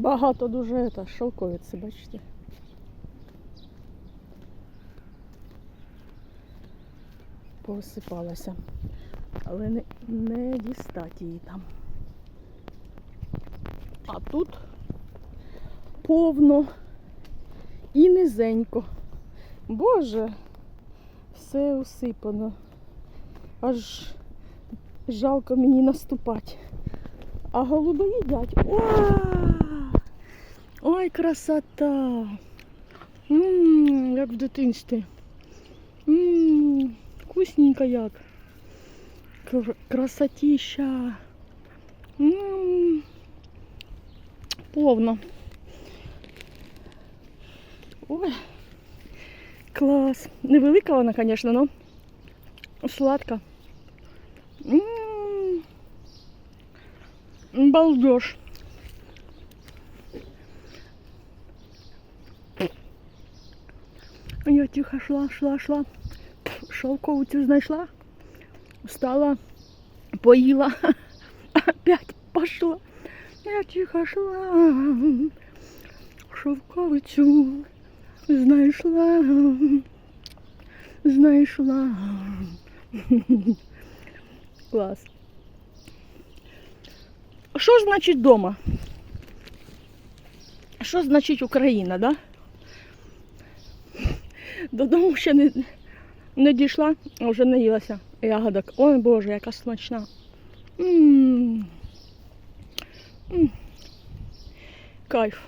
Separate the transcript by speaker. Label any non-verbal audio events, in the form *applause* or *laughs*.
Speaker 1: Багато дуже це, шовковиці, бачите. Посипалася. Але не, не дістати її там. А тут повно і низенько. Боже, все усипано. Аж жалко мені наступати. А голуби їдять. О! Ой, красота! М, як в дитинстві. М, Вкусненько як. Кр- Красотища. М, Повно. Ой. Клас. Невелика вона, звісно, но сладка. М, Балдеж. Я тихо шла, шла, шла. Шовкову цю знайшла. Встала, поїла, *laughs* опять пошла. Я тихо шла. Шовковицю знайшла. Знайшла. Клас. Що значить дома? Що значить Україна, да? Додому ще не, не дійшла, а вже наїлася ягодок. Ой Боже, яка смачна. М. М. Кайф.